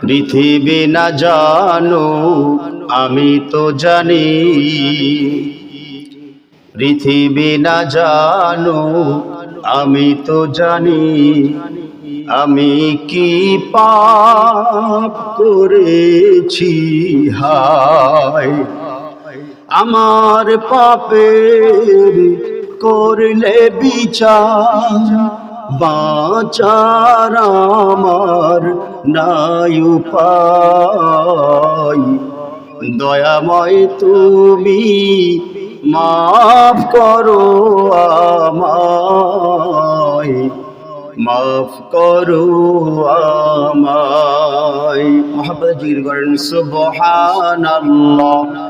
পৃথিবী না জানো, আমি তো জানি। পৃথিবী না জানো, আমি তো জানি। আমি কি পাপ করেছি, হায়। আমার পাপের করলে বিচার। বাঁচার আমার নাই উপায়। দয়াময় তুমি মাফ করো আমায়। মাফ করো আমায়। মোহাম্মদ জির করেন সুবহানাল্লাহ।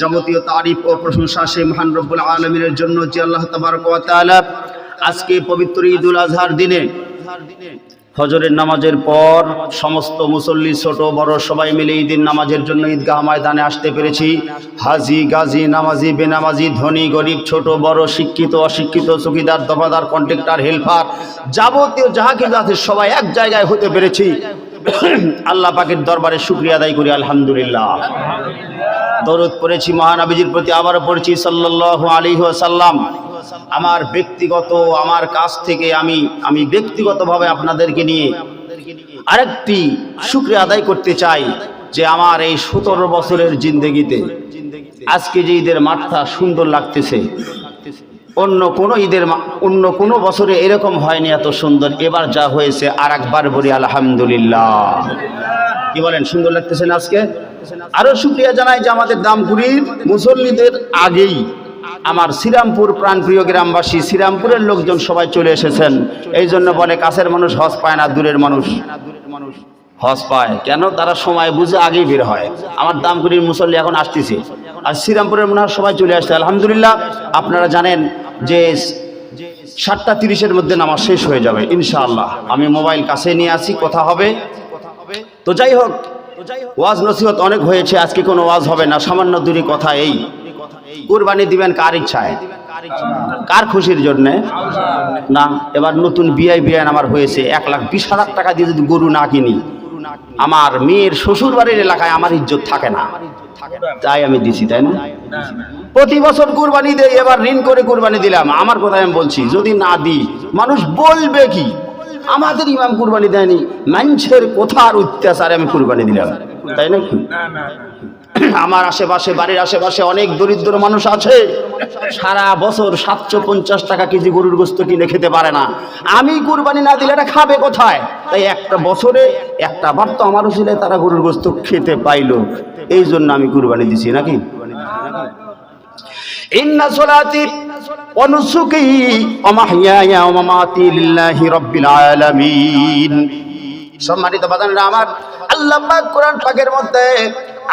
যাবতীয় তারিফ ও প্রশংসা সেই মহান রব্বুল আলামিনের জন্য যে আল্লাহ তাআলা আজকে পবিত্র ঈদুল আজহার দিনে ফজরের নামাজের পর সমস্ত মুসল্লি, ছোট, বড় সবাই মিলে ঈদের নামাজের জন্য ঈদগাহ ময়দানে আসতে পেরেছি। হাজি, গাজী, নামাজি, বেনামাজি, ধনী, গরিব, ছোট, বড়, শিক্ষিত, অশিক্ষিত, চকিদার, দফাদার, কন্ট্রাক্টর, হেল্পার, যাবতীয় যাহা কিছু আছে সবাই এক জায়গায় হতে পেরেছি। আল্লাহ পাকের দরবারে শুক্রিয়া আদায় করি, আলহামদুলিল্লাহ। দরদ পড়েছি, মহানবীজির প্রতি আবারও পড়েছি সাল্লাল্লাহু আলাইহি ওয়াসাল্লাম। আমার ব্যক্তিগত, আমার কাছ থেকে আমি আমি ব্যক্তিগতভাবে আপনাদেরকে নিয়ে আরেকটি শুক্রিয়া আদায় করতে চাই যে আমার এই সতেরো বছরের জিন্দগিতে আজকে যে ঈদের মাঠটা সুন্দর লাগতেছে, অন্য কোনো ঈদের অন্য কোনো বছরে এরকম হয়নি এত সুন্দর। এবার যা হয়েছে আর একবার বলি আলহামদুলিল্লাহ। কি বলেন, সুন্দর লাগতেছে না আজকে? আরও শুক্রিয়া জানাই যে আমাদের দামপুরীর মুসল্লিদের আগেই আমার শ্রীরামপুর প্রাণপ্রিয় গ্রামবাসী, শ্রীরামপুরের লোকজন সবাই চলে এসেছেন। এই জন্য বলে কাছের মানুষ হজ পায় না, দূরের মানুষ হজ পায়। কেন? তারা সময় বুঝে আগেই বের হয়। আমার দামপুরীর মুসল্লি এখন আসতেছে। আর শ্রীরামপুরের মনে হয় সবাই চলে আসছে। আলহামদুলিল্লাহ, আপনারা জানেন যে সাতটা তিরিশের মধ্যে নামাজ শেষ হয়ে যাবে, ইনশাআল্লাহ। আমি মোবাইল কাছে নিয়ে আসি, কথা হবে। তো যাই হোক ওয়াজ নসিহত অনেক হয়েছে, আজকে কোনো ওয়াজ হবে না। সামান্য দূরী কথা এই। কুরবানি দিবেন কার ইচ্ছায়? কার খুশির জন্যে? না, এবার নতুন বিআই বিআইন আমার হয়েছে, এক লাখ বিশ হাজার টাকা দিয়ে যদি গরু না কিনি, আমার মেয়ের শ্বশুর বাড়ির এলাকায় আমার ইজ্জত থাকে না। তাই আমি দিছি, তাই না? প্রতি বছর কুরবানি দেই, এবার ঋণ করে কুরবানি দিলাম। আমার কথা আমি বলছি, যদি না দিই, মানুষ বলবে কি? আমাদের ইমাম কুরবানি দেয়নি। মানুষের কোথার অত্যাচারে আমি কুরবানি দিলাম। তাই নাকি আমার আশেপাশে বাড়ির আশেপাশে অনেক দরিদ্র মানুষ আছে। সারা বছর সাতশো পঞ্চাশ টাকা কেজি গরুর গোস্ত কিনে খেতে পারে না। আমি কুরবানি না দিলে এটা খাবে কোথায়? তাই একটা বছরে একটা বার তো আমারও ছিল তারা গরুর গোস্ত খেতে পাইলো। এই জন্য আমি কুরবানি দিছি নাকি? ইন্না অনুসুকি অমাহিয়া অমামাতি লিল্লাহি রাব্বিল আলামিন সম্মানিত বাদানরা আমার আল্লাহ পাক কোরআন পাকের মধ্যে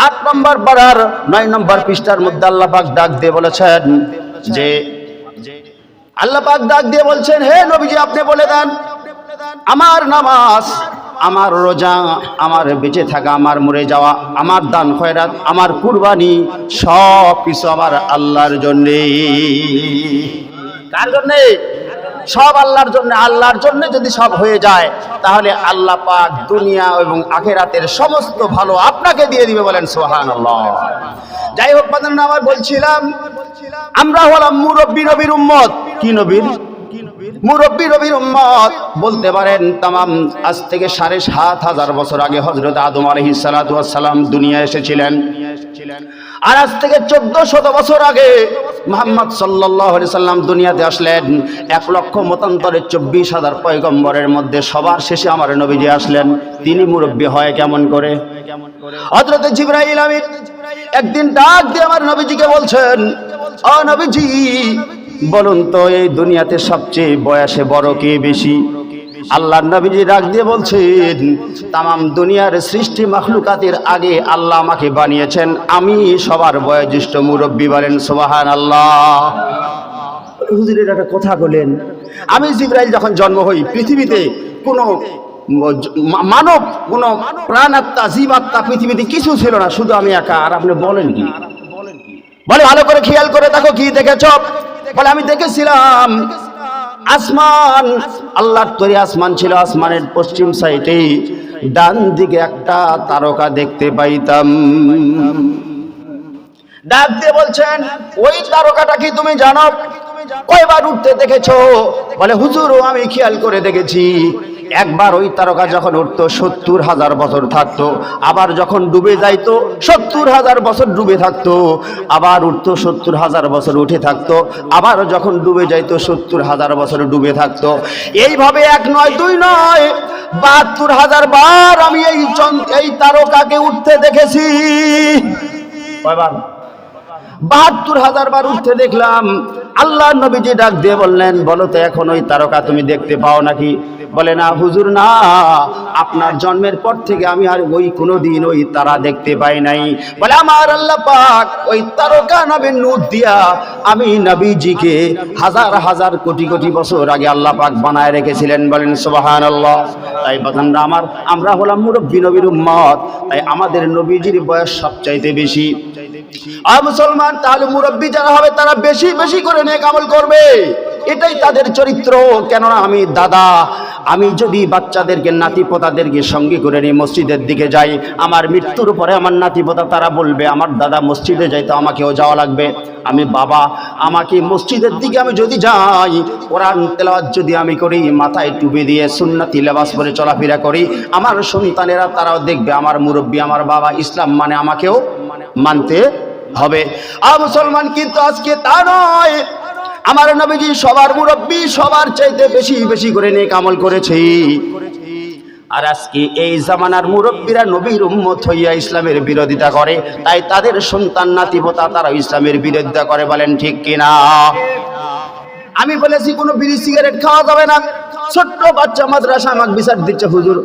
আট নম্বর পাড়ার নয় নম্বর পৃষ্ঠার মধ্যে আল্লাহ পাক ডাক দিয়ে বলেছেন যে, আল্লাহ পাক ডাক দিয়ে বলছেন, হে নবীজি, আপনি বলে দেন, আমার নামাজ আমার রোজা, আমার বেঁচে থাকা, আমার মরে যাওয়া, আমার দান খয়রাত, আমার কুরবানি, সব কিছু আমার আল্লাহর জন্যে। কার জন্যে? সব আল্লাহর জন্য। আল্লাহর জন্য যদি সব হয়ে যায়, তাহলে আল্লাহ পাক দুনিয়া এবং আখেরাতের সমস্ত ভালো আপনাকে দিয়ে দিবে বলেন সোহান যাই হোক আমার বলছিলাম, আমরা হলাম মুরব্বী নবীর উম্মত। কি নবীর? মুরব্বী নবীর উম্মত বলতে পারেন তামাম, আজ থেকে সাড়ে সাত হাজার বছর আগে হজরত আদম আলহি সালাম দুনিয়া এসেছিলেন। আর আজ থেকে চোদ্দ শত বছর আগে মোহাম্মদ সাল্লাম দুনিয়াতে আসলেন। এক লক্ষ মতান্তরে চব্বিশ হাজার পয়গম্বরের মধ্যে সবার শেষে আমার নবীজি আসলেন। তিনি মুরব্বী হয় কেমন করে? হজরত জিব্রাহিল একদিন ডাক দিয়ে আমার নবীজিকে বলছেন বলুন তো, এই দুনিয়াতে সবচেয়ে বয়সে বড় কে বেশি? আল্লাহ নবীজি ডাক দিয়ে বলছেন তাম দুনিয়ার সৃষ্টি মাখলুকাতের আগে আল্লাহ আমাকে বানিয়েছেন। আমি সবার বয়োজ্যেষ্ঠ মুরব্বী বলেন সোবাহান আল্লাহ হুজুরের একটা কথা বলেন। আমি জিব্রাইল যখন জন্ম হই, পৃথিবীতে কোনো মানব, কোন প্রাণাত্মা, জীবাত্মা পৃথিবীতে কিছু ছিল না, শুধু আমি একা। আর আপনি বলেন কি? বলে ভালো করে খেয়াল করে দেখো কি দেখেছ? বলে, আমি দেখেছিলাম আসমান, আল্লাহর তৈরি আসমান ছিল আসমানের পশ্চিম সাইডে। ডান দিকে একটা তারকা দেখতে পাইতাম। ডাক দিয়ে বলছেন, ওই তারকাটা কি তুমি জানো? কয়বার উঠতে দেখেছ? বলে, হুজুরও আমি খেয়াল করে দেখেছি। একবার ওই তারকা যখন উঠতো সত্তর হাজার বছর থাকতো আবার যখন ডুবে যাইতো সত্তর হাজার বছর ডুবে থাকতো আবার উঠতো সত্তর হাজার বছর উঠে থাকতো আবার যখন ডুবে যাইতো সত্তর হাজার বছর ডুবে থাকতো। এইভাবে এক নয় দুই নয় বাহাত্তর হাজার বার আমি এই এই তারকাকে উঠতে দেখেছি। কয়বার? বাহাত্তর হাজার বার উঠতে দেখলাম আল্লাহ নবীজি ডাক দিয়ে বললেন বলো তো এখন ওই তারকা তুমি দেখতে পাও নাকি? বলে, না, হুজুর, না। আপনার জন্মের পর থেকে আমি আর ওই কোনো দিন ওই তারা দেখতে পাই নাই। বলে, আমার আল্লাহ পাক ওই তারকা নবীর নূর দিয়া আমি নবীজিকে হাজার হাজার কোটি কোটি বছর আগে আল্লাহ পাক বানায় রেখেছিলেন। বলেন সুবাহান আল্লাহ তাই বাজানরা আমার, আমরা হলাম মুরব্বী নবীর উম্মত। তাই আমাদের নবীজির বয়স সবচাইতে বেশি। আর মুসলমান, তাহলে মুরব্বী যারা হবে তারা বেশি বেশি করে নেক আমল করবে। এটাই তাদের চরিত্র। কেননা আমি দাদা, আমি যদি বাচ্চাদেরকে, নাতিপোতাদেরকে সঙ্গে করে নিয়ে মসজিদের দিকে যাই, আমার মৃত্যুর পরে আমার নাতিপোতা তারা বলবে, আমার দাদা মসজিদে যাই তো আমাকেও যাওয়া লাগবে। আমি, বাবা, আমাকে মসজিদের দিকে আমি যদি যাই, কোরআন তেলাওয়াত যদি আমি করি, মাথায় টুপি দিয়ে সুন্নাতি লেবাস পরে চলাফেরা করি, আমার সন্তানেরা তারাও দেখবে, আমার মুরব্বী, আমার বাবা, ইসলাম মানে আমাকেও মানতে হবে। আর মুসলমান কিন্তু আজকে তা নয়। আমার নবীজি সবার মুরব্বী, সবার চাইতে বেশি বেশি করে নেক কামল করেছে। আর আজকে এই জামানার মুরব্বীরা নবীর উম্মত হইয়া ইসলামের বিরোধিতা করে, তাই তাদের সন্তান, নাতিপোতা তারা ইসলামের বিরোধিতা করে, বলেন ঠিক কিনা? আমি বলেছি, কোনো বিড়ি, সিগারেট খাওয়া যাবে না। ছোট্ট বাচ্চা মাদ্রাসা আমাকে বিচার দিচ্ছে, হুজুর।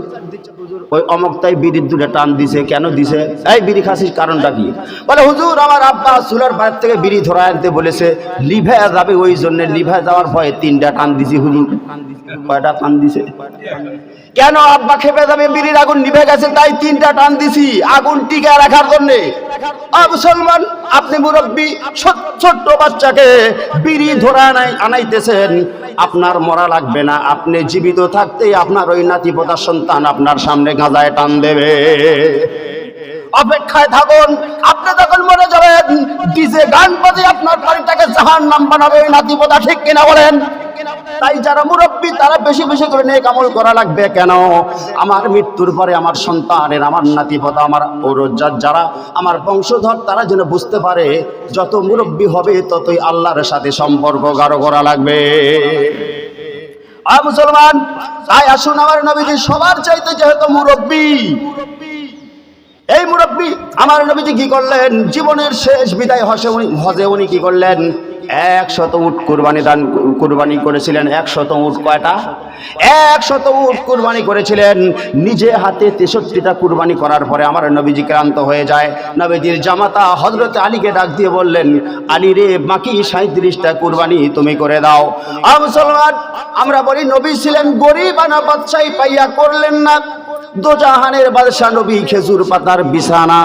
ওই অমক তাই বিড়ির দুটো টান দিছে, কেন দিছে? এই বিড়ি খাসিস কারণটা কি? বলে, হুজুর, আমার আব্বা চুলার বাইরে থেকে বিড়ি ধরা আনতে বলেছে। লিভে যাবে ওই জন্য, লিভে যাওয়ার ভয়ে তিনটা টান দিছি, হুজুর। কয়টা টান দিছে? কেন আব্বা খেপে যাবে? বিড়ির আগুন নিভে গেছে, তাই তিনটা টান দিছি, আগুন টিকে রাখার জন্যে। মুসলমান, আপনি মুরব্বী ছোট্ট বাচ্চাকে বিড়ি ধরা আনাই, আনাইতেছেন। আপনার মরা লাগবে না, আপনি জীবিত থাকতেই আপনার ওই নাতি নাতিপোতার সন্তান আপনার সামনে গাঁজায় টান দেবে। অপেক্ষায় থাকুন, আপনি যখন মনে যাবেন, ডিজে গান বাজে আপনার বাড়িটাকে জাহান নাম বানাবে ওই নাতিপোতা ঠিক কিনা বলেন? তাই যারা মুরব্বী, তারা বেশি বেশি করে নেক আমল করা লাগবে। কেন? আমার মৃত্যুর পরে আমার সন্তানের, আমার নাতিপতা, আমার ঔরজাত যারা, আমার বংশধর, তারা যেন বুঝতে পারে, যত মুরব্বী হবে, ততই আল্লাহর সাথে সম্পর্ক গাঢ় করা লাগবে। মুসলমান, তাই আসুন আমার নবীজি, সবার চাইতে যেহেতু মুরব্বী। এই মুরব্বী, আমার নবীজি কি করলেন? জীবনের শেষ বিদায় হসে উনি হজে উনি কি করলেন? একশত উট কুরবানি দান, কুরবানি করেছিলেন, একশত উট কয়টা? একশত উট কুরবানি করেছিলেন। নিজে হাতে তেষট্টিটা কুরবানি করার পরে আমার নবীজি ক্রান্ত হয়ে যায়। নবীজির জামাতা হজরত আলীকে ডাক দিয়ে বললেন, আলী রে, বাকি সাঁত্রিশটা কুরবানি তুমি করে দাও। মুসলমান, আমরা বলি, নবী ছিলেন গরিব, আনা বাদশাহী পাইয়া করলেন না। দোজাহানের বাদশাহ নবী খেজুর পাতার বিছানা।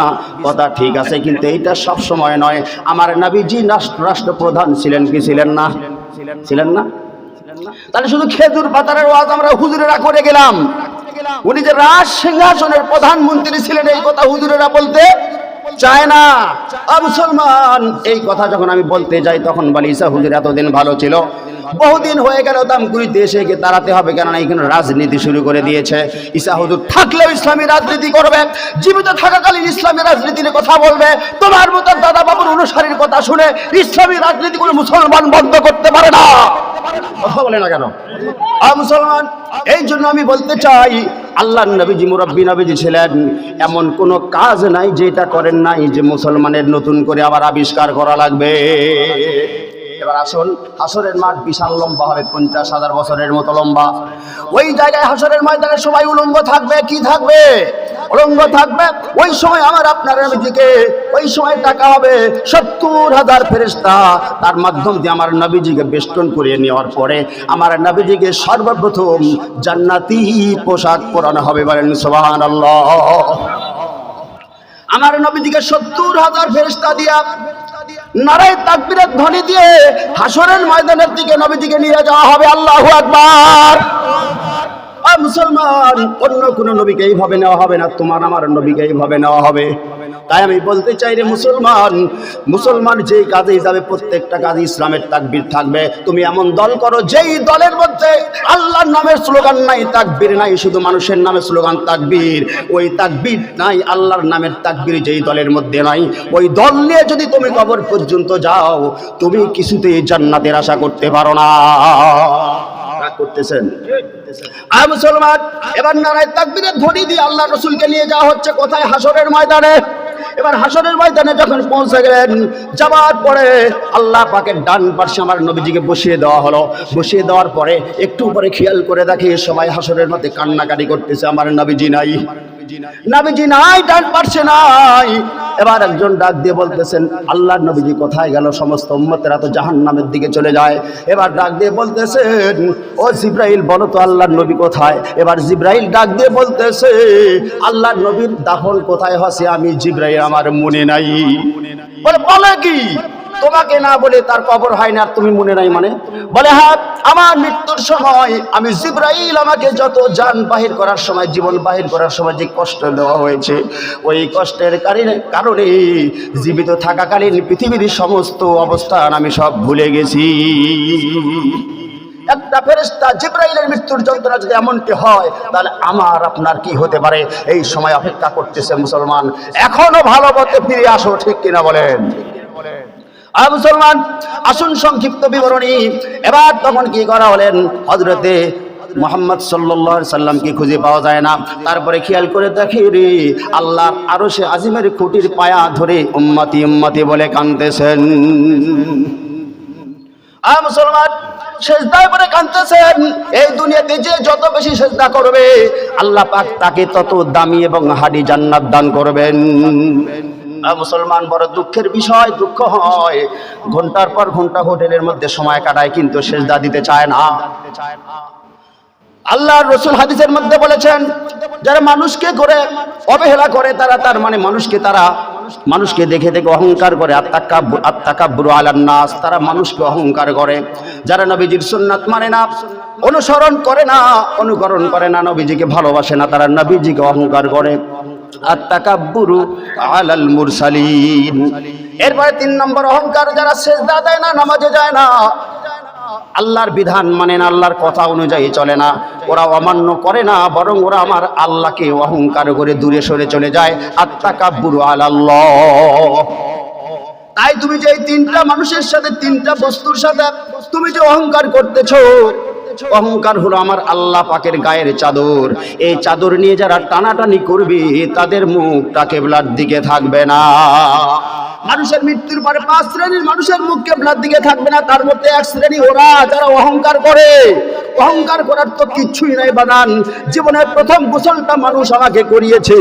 কথা ঠিক আছে, কিন্তু এইটা সব সময় নয়। আমার নবীজি রাষ্ট্র রাষ্ট্রপ্রধান ছিলেন কি ছিলেন না? ছিলেন না? তাহলে শুধু খেজুর পাতার ওয়াজ আমরা হুজুরেরা করে গেলাম। উনি যে রাজ সিংহাসনের প্রধানমন্ত্রী ছিলেন, এই কথা হুজুরেরা বলতে চায় না। মুসলমান, এই কথা যখন আমি বলতে যাই, তখন বলি ঈসা হুজুর, এতদিন ভালো ছিল। বহুদিন হয়ে গেল দামকুড়িতে এসে গিয়ে দাঁড়াতে হবে কেননা এখানে রাজনীতি শুরু করে দিয়েছে। ঈসা হুজুর, থাকলেও ইসলামী রাজনীতি করবে, জীবিত থাকাকালীন ইসলামী রাজনীতির কথা বলবে। তোমার মতো দাদা বাবুর অনুসারীর কথা শুনে ইসলামী রাজনীতি মুসলমান বন্ধ করতে পারে না। কথা বলে না কেন? মুসলমান, এই জন্য আমি বলতে চাই আল্লাহ নবীজি, মুরব্বী নবীজি ছিলেন, এমন কোনো কাজ নাই যেটা করেন নাই যে মুসলমানের নতুন করে আবার আবিষ্কার করা লাগবে। এবার আসুন, হাসরের মাঠ বিশাল লম্বা হবে, পঞ্চাশ হাজার বছরের মতো লম্বা। ওই জায়গায় হাসরের ময়দানে সবাই উলঙ্গ থাকবে, কি থাকবে? উলঙ্গ থাকবে? ওই সময় আমার আপনার নবীজিকে, ওই সময় টাকা হবে, সত্তর হাজার ফেরেস্তা তার মাধ্যম দিয়ে আমার নবীজিকে বেষ্টন করিয়ে নেওয়ার পরে আমার নবীজিকে সর্বপ্রথম জান্নাতি পোশাক পরানো হবে বলেন সোহান আল্লাহ আমার নবীজিকে সত্তর হাজার ফেরিস্তা দিয়া নারায় তাকবিরের ধ্বনি দিয়ে হাসরের ময়দানের দিকে নবীজিকে নিয়ে যাওয়া হবে। আল্লাহ আকবার। মুসলমান, অন্য কোন নবীকে এইভাবে নেওয়া হবে না। তোমার, আমার নবীকে এইভাবে নেওয়া হবে। তাই আমি বলতে চাই রে মুসলমান মুসলমান যেই কাজে যাবে, প্রত্যেকটা কাজে ইসলামের তাকবীর থাকবে। তুমি এমন দল করো, যেই দলের মধ্যে আল্লাহর নামের স্লোগান নাই, তাকবীর নাই, শুধু মানুষের নামে স্লোগান তাকবীর। ওই তাকবীর নাই, আল্লাহর নামের তাকবীর যেই দলের মধ্যে নাই। ওই দল নিয়ে যদি তুমি কবর পর্যন্ত যাও, তুমি কিছুতেই জান্নাতের আশা করতে পারো না। রাগ করতেছেন মুসলমান, এবার নারায় তাকবিরের ধ্বনি দিয়ে আল্লাহ রসুলকে নিয়ে যাওয়া হচ্ছে কোথায়? হাসরের ময়দানে। এবার হাসরের ময়দানে যখন পৌঁছে গেলেন যাওয়ার পরে আল্লাহ পাকের ডান পাশে আমার নবীজিকে বসিয়ে দেওয়া হলো। বসিয়ে দেওয়ার পরে একটু পরে খেয়াল করে দেখি সবাই হাসরের মধ্যে কান্নাকাটি করতেছে আমার নবীজি নাই। নবীজি নাই। ডান পারছে নাই। এবার একজন ডাক দিয়ে বলতেছেন, আল্লাহর নবীজি কোথায় গেল? সমস্ত উম্মতেরা তো জাহান নামের দিকে চলে যায়। এবার ডাক দিয়ে বলতেছেন, ও জিব্রাইল, বলো তো আল্লাহর নবী কোথায়? এবার জিব্রাইল ডাক দিয়ে বলতেছে, আল্লাহর নবীর দাফন কোথায় হসে? আমি জিব্রাইল, আমার মনে নাই। বলে বলে কি? তোমাকে না বলে তার কবর হয় না তুমি মনে নাই মানে? বলে হ্যাঁ আমার মৃত্যুর সময় আমি জিব্রাইল আমাকে যত যান বাহির করার সময়, জীবন বাহির করার সময় যে কষ্ট দেওয়া হয়েছে, ওই কষ্টের কারণে কারণে জীবিত থাকাকালীন পৃথিবীর সমস্ত অবস্থান আমি সব ভুলে গেছি। একটা ফেরেস্তা জিব্রাইলের মৃত্যুর যন্ত্রণা যদি এমনটি হয়, তাহলে আমার আপনার কি হতে পারে? এই সময় অপেক্ষা করতেছে মুসলমান। এখনও ভালো পথে ফিরে আসো, ঠিক কিনা বলেন? আর মুসলমান, আসুন সংক্ষিপ্ত বিবরণী। এবার তখন কি করা হলেন? হজরতে মোহাম্মদ সাল্লাহ সাল্লামকে খুঁজে পাওয়া যায় না? তারপরে খেয়াল করে দেখি রে, আল্লাহর আরও সে আজিমের খুঁটির পায়া ধরে উম্মাতি উম্মাতি বলে কানতেছেন মুসলমান, সেজদায় পরে কাঁদতেছেন। এই দুনিয়াতে যে যত বেশি সেজদা করবে, আল্লাহ পাক তাকে তত দামি এবং হাডি জান্নাত দান করবেন। মুসলমান বড় দুঃখের বিষয়, দুঃখ হয়। ঘণ্টার পর ঘণ্টা হোটেলের মধ্যে সময় কাটায়, কিন্তু সেজদা দিতে চায় না। আল্লাহ রসুল হাদিসের মধ্যে বলেছেন, যারা মানুষকে করে, অবহেলা করে, তারা তার মানে মানুষকে তারা, মানুষকে দেখে দেখে অহংকার করে আলান নাস, তারা মানুষকে অহংকার করে। যারা নবীজির সুন্নাত মানে না, অনুসরণ করে না, অনুকরণ করে না, নবীজিকে ভালোবাসে না, তারা নবীজিকে অহংকার করে। এরপরে তিন নম্বর অহংকার, যারা সেজদা দেয় না, নামাজে যায় না। আল্লাহর বিধান মানে না, আল্লাহর কথা অনুযায়ী চলে না। ওরা অমান্য করে না, বরং ওরা আমার আল্লাহকে অহংকার করে দূরে সরে চলে যায়। আত্মা আত্মাকাব্বুরু আলাল্লাহ। তাই তুমি যে এই তিনটা মানুষের সাথে, তিনটা বস্তুর সাথে তুমি যে অহংকার করতেছো অহংকার হলো আমার আল্লাহ পাকের গায়ের চাদর। এই চাদর নিয়ে যারা টানাটানি করবে, তাদের মুখটা কেবলার দিকে থাকবে না। মানুষের মৃত্যুর পরে পাঁচ শ্রেণির মানুষের মুখ কেবলার দিকে থাকবে না। তার মধ্যে এক শ্রেণি ওরা, যারা অহংকার করে। অহংকার করার তো কিচ্ছুই নাই বানান জীবনের প্রথম গোসলটা মানুষ আমাকে করিয়েছে।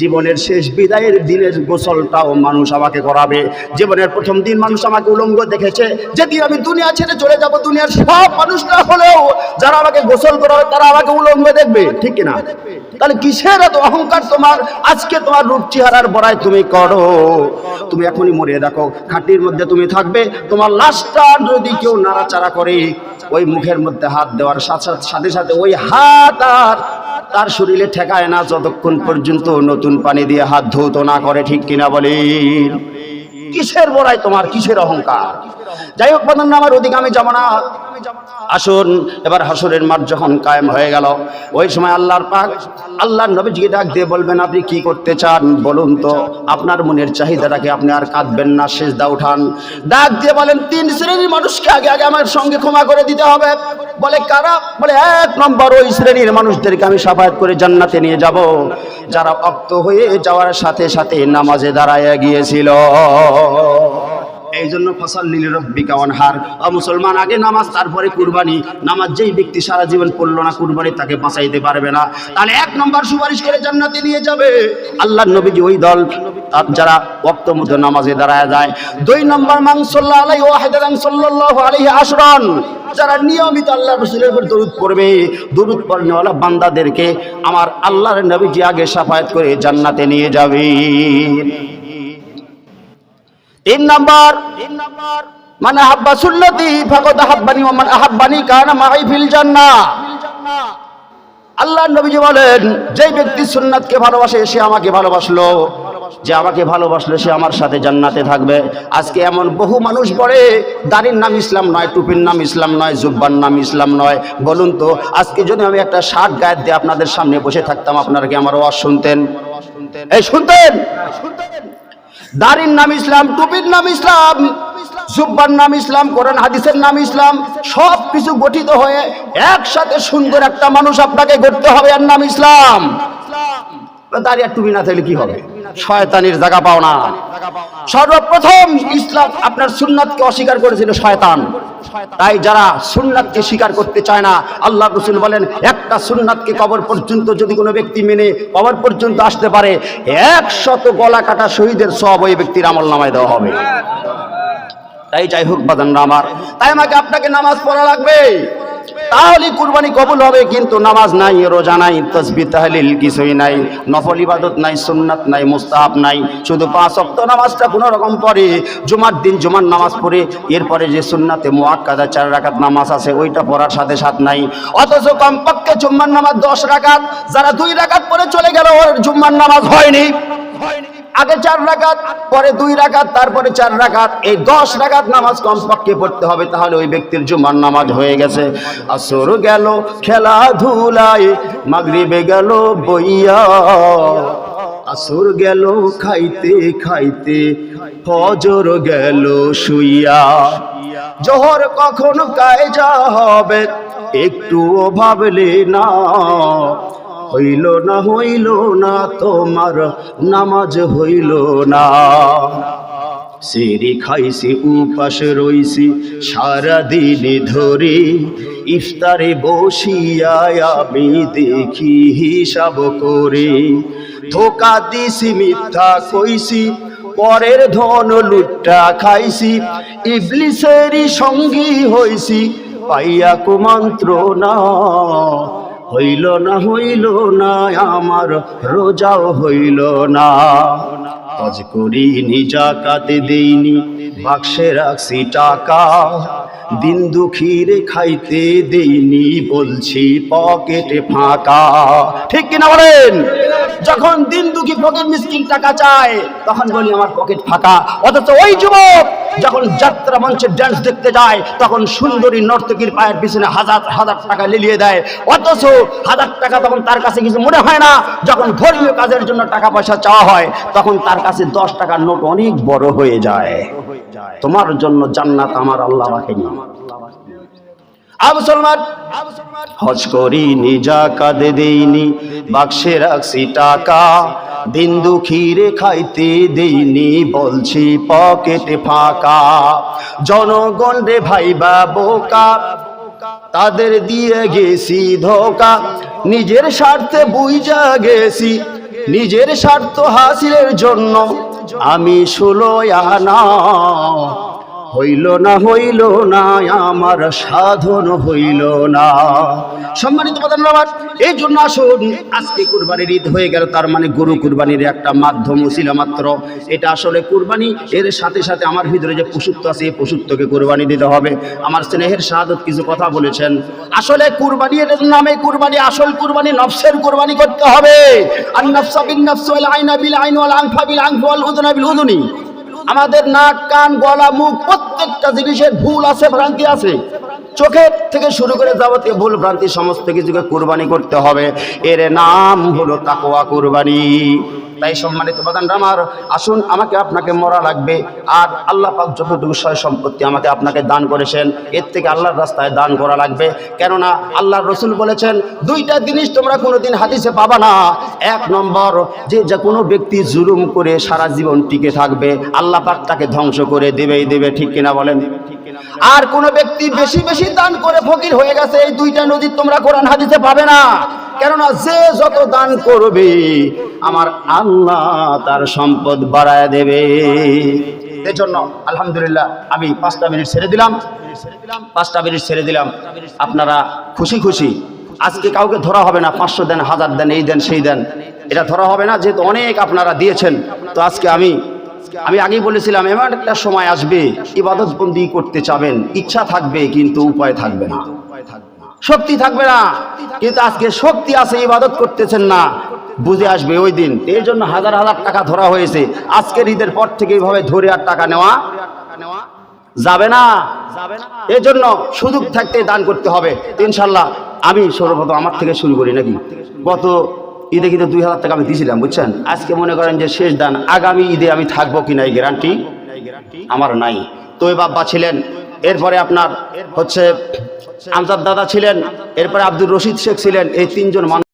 জীবনের শেষ বিদায়ের দিনের গোসলটাও মানুষ আমাকে করাবে। জীবনের প্রথম দিন মানুষ আমাকে উলঙ্গ দেখেছে। যেদিন আমি দুনিয়া ছেড়ে চলে যাব, দুনিয়ার সব মানুষরা হলেও যারা আমাকে গোসল করাবে, তারা আমাকে উলঙ্গ দেখবে, ঠিক কিনা? তাহলে কিসের এত অহংকার তোমার? আজকে তোমার রূপ চেহারার বড়াই তুমি করো। তুমি এখনই মরিয়ে দেখো, খাটির মধ্যে তুমি থাকবে। তোমার লাশটা যদি কেউ নাড়াচাড়া করে, ওই মুখের মধ্যে হাত দেওয়ার সাথে সাথে সাথে ওই হাত আর তার শরীরে ঠেকায় না, যতক্ষণ পর্যন্ত নতুন পানি দিয়ে হাত ধৌত না করে, ঠিক কিনা বলি কিসের বড়াই তোমার? কিসের অহংকার? যাই হোক বাদান আমার, ওদিকে আমি না। আসুন, এবার হাসরের মাঠ যখন কায়েম হয়ে গেল, ওই সময় আল্লাহর পাক আল্লাহর নবীজিকে ডাক দিয়ে বলবেন, আপনি কি করতে চান? বলুন তো, আপনার মনের চাহিদাটাকে আপনি আর কাঁদবেন না শেষ দা উঠান। ডাক দিয়ে বলেন, তিন শ্রেণির মানুষকে আগে আগে আমার সঙ্গে ক্ষমা করে দিতে হবে। বলে, কারা? বলে, এক নম্বর ওই শ্রেণির মানুষদেরকে আমি সাফায়াত করে জান্নাতে নিয়ে যাব। যারা অক্ত হয়ে যাওয়ার সাথে সাথে নামাজে দাঁড়ায় গিয়েছিল। এই জন্য ফসল লিল রব্বিকা অনহার ও মুসলমান, আগে নামাজ, তারপরে কুরবানি। নামাজ যেই ব্যক্তি সারা জীবন পড়ল না, কুরবানি তাকে বাঁচাইতে পারবে না। তাহলে এক নম্বর সুপারিশ করে জান্নাতে নিয়ে যাবে। আল্লাহ নবীজি ওই দল যারা ওয়াক্ত মতো নামাজে দাঁড়ায় যায়। দুই নম্বর মান আলাই ওয়াহিদান সাল্লাল্লাহু আলাইহি আশরান। যারা নিয়মিত আল্লাহ রসুলের উপর দরুদ পড়বে, দরুদ পড়নেওয়ালা বান্দাদেরকে আমার আল্লাহর নবীজি আগে সাফায়াত করে জান্নাতে নিয়ে যাবে। তিন নম্বর মানে সুন্নতি মাই ফিল আল্লাহ নবীজি বলেন, যেই ব্যক্তি সুন্নাতকে ভালোবাসে, সে আমাকে ভালোবাসলো। যে আমাকে ভালোবাসলো, সে আমার সাথে জান্নাতে থাকবে। আজকে এমন বহু মানুষ পড়ে, দাড়ির নাম ইসলাম নয়, টুপির নাম ইসলাম নয়, জুব্বার নাম ইসলাম নয়। বলুন তো, আজকে যদি আমি একটা শার্ট গায়ে দিয়ে আপনাদের সামনে বসে থাকতাম, আপনারা কি আমার ওয়াজ শুনতেন? এই শুনতেন? দাড়ির নাম ইসলাম, টুপির নাম ইসলাম, জুব্বার নাম ইসলাম, কোরআন, হাদিসের নাম ইসলাম, সব কিছু গঠিত হয়ে একসাথে সুন্দর একটা মানুষ আপনাকে গড়তে হবে আর নাম ইসলাম। দাঁড়িয়ে টুপি না থাকলে কি হবে? শয়তানির জায়গা পাও না। সর্বপ্রথম ইসলাম আপনার সুন্নাতকে অস্বীকার করেছিল শয়তান। তাই যারা সুন্নাতকে স্বীকার করতে চায় না, আল্লাহ রসুল বলেন, একটা সুন্নাতকে কবর পর্যন্ত যদি কোনো ব্যক্তি মেনে কবর পর্যন্ত আসতে পারে, একশত গলা কাটা শহীদের সব ওই ব্যক্তির আমল নামায় দেওয়া হবে। তাই যাই হোক বাদানরা আমার, তাই আমাকে আপনাকে নামাজ পড়া লাগবে। তাহলে কুরবানি কবুল হবে, কিন্তু নামাজ নাই, রোজা নাই তসবি তাহলিল কিছুই নাই, নফল ইবাদত নাই, সুন্নাত নাই, মুস্তাহাব নাই। শুধু পাঁচ অক্ত নামাজটা কোনো রকম পড়ে জুমার দিন জুমার নামাজ পড়ে, এরপরে যে সুন্নাতে মুআক্কাদা চার রাকাত নামাজ আছে, ওইটা পড়ার সাথে সাথ নাই। অথচ কমপক্ষে জুম্মার নামাজ দশ রাকাত, যারা দুই রাকাত পরে চলে গেল, ওর জুম্মার নামাজ হয়নি। আগে চার রাকাত, পরে দুই রাকাত, তারপরে চার রাকাত। এই দশ রাকাত নামাজ কমপক্ষে পড়তে হবে, তাহলে ওই ব্যক্তির জুমার নামাজ হয়ে গেছে। আসর গেল, খেলাধুলায় মাগরিবে গেল, বইয়া। আসর গেল, খাইতে খাইতে ফজর গেল, শুইয়া। জোহর কখন কায়জা হবে, একটুও ভাবলে না। হইল না হইল না, তোমার নামাজ হইল না। সেরি খাইছি, উপাস রইছি, সারাদিন ধরে ইফতারে বসিয়া আমি দেখি হিসাব করে। ধোকা দিছি, মিথ্যা কইছি, পরের ধন লুট্টা খাইছি ইবলিসেরই সঙ্গী হইছি, পাইয়া কুমন্ত্রণা। হইল না হইল না, আমার রোজাও হইল না। হজ করিনি জাকাতে দেইনি, বাক্সে রাখছি টাকা, দিন দুঃখীরে খাইতে দেইনি, বলছি পকেটে ফাঁকা। ঠিক কিনা বলেন? যখন দিন দুঃখী পকেট মিসকিন টাকা চায়, তখন বলি আমার পকেট ফাঁকা। অথচ ওই যুবক যখন যাত্রা মঞ্চে ড্যান্স দেখতে যায়, তখন সুন্দরী নর্তকীর পায়ের পিছনে হাজার হাজার টাকা লিলিয়ে দেয়। অথচ হাজার টাকা তখন তার কাছে কিছু মনে হয় না। যখন ধর্মীয় কাজের জন্য টাকা পয়সা চাওয়া হয়, তখন তার কাছে দশ টাকার নোট অনেক বড় হয়ে যায়। তোমার জন্য জান্নাত আমার আল্লাহ রাখেনি। মুসলমান, হজ করিনি, জাকাত দেইনি, বাক্সে রাখছি টাকা। দিন ক্ষীরে খাইতে দেইনি, বলছি পকেটে ফাঁকা। জনগণ রে ভাইবা বোকা, তাদের দিয়ে গেছি ধোকা। নিজের স্বার্থে বুঝা গেছি, নিজের স্বার্থ হাসিলের জন্য আমি ষোলো আনা হইল না হইল না, আমার সাধন হইল না। সম্মানিত প্রধান বাবার, এই জন্য আসুন, আজকে কুরবানির ঈদ হয়ে গেল, তার মানে গরু কুরবানির একটা মাধ্যম ছিল মাত্র। এটা আসলে কুরবানি, এর সাথে সাথে আমার ভিতরে যে পশুত্ব আছে, এই পশুত্বকে কুরবানি দিতে হবে। আমার স্নেহের শাহাদত কিছু কথা বলেছেন। আসলে কুরবানি, এর নামে কুরবানি, আসল কুরবানি, নফসের কুরবানি করতে হবে। আর নফসা বিন নফস আইনা বিল আইন ওয়াল আনফা বিল আনফ ওয়াল বিল উদুনি আমাদের নাক, কান, গলা, মুখ, প্রত্যেকটা জিনিসের ভুল আছে, ভ্রান্তি আছে। চোখের থেকে শুরু করে যাবতীয় ভুল, ভ্রান্তি, সমস্ত কিছুকে কোরবানি করতে হবে। এর নাম হলো তাকোয়া কুরবানি। তাই সম্মানিত বাদান আমার আসুন আমাকে আপনাকে মরা লাগবে। আর আল্লাহ পাক যতটুকু সয় সম্পত্তি আমাকে আপনাকে দান করেছেন, এর থেকে আল্লাহর রাস্তায় দান করা লাগবে। কেননা আল্লাহর রসুল বলেছেন, দুইটা জিনিস তোমরা কোনোদিন হাদিসে পাবা না। এক নম্বর, যে যে কোনো ব্যক্তি জুলুম করে সারা জীবন টিকে থাকবে, আল্লাহ পাক তাকে ধ্বংস করে দেবেই দেবে, ঠিক কিনা বলেন? আর কোন ব্যক্তি বেশি বেশি দান করে ফকির হয়ে গেছে, এই দুইটা নদী তোমরা কোরআন হাদিসে পাবে না। কেননা যে যত দান করবে, আমার আল্লাহ তার সম্পদ বাড়ায় দেবে। এজন্য আলহামদুলিল্লাহ আমি পাঁচটা মিনিট ছেড়ে দিলাম। পাঁচটা মিনিট ছেড়ে দিলাম। আপনারা খুশি খুশি। আজকে কাউকে ধরা হবে না, পাঁচশো দেন, হাজার দেন, এই দেন, সেই দেন। এটা ধরা হবে না, যেহেতু অনেক আপনারা দিয়েছেন। তো আজকে আমি আমি আগেই বলেছিলাম, এমন একটা সময় আসবে, ইবাদতবন্দি করতে চাবেন। ইচ্ছা থাকবে, কিন্তু উপায় থাকবে না। শক্তি থাকবে না। কিন্তু আজকে শক্তি আছে, ইবাদত করতেছেন না। বুঝে আসবে ওই দিন। এই জন্য হাজার হাজার টাকা ধরা হয়েছে। আজকের ঈদের পর থেকে এইভাবে ধরে আর টাকা নেওয়া যাবে না। এই জন্য সুযোগ থাকতে দান করতে হবে। ইনশাল্লাহ আমি সর্বপ্রথম আমার থেকে শুরু করি নাকি? গত ঈদে কিন্তু দুই হাজার টাকা আমি দিয়েছিলাম বুঝছেন? আজকে মনে করেন যে শেষ দান। আগামী ঈদে আমি থাকব কিনা এই গ্যারান্টি আমার নাই। তো বাব্বা ছিলেন এরপরে আপনার হচ্ছে আমজাদ দাদা ছিলেন এরপরে আব্দুর রশিদ শেখ ছিলেন এই তিনজন মানুষ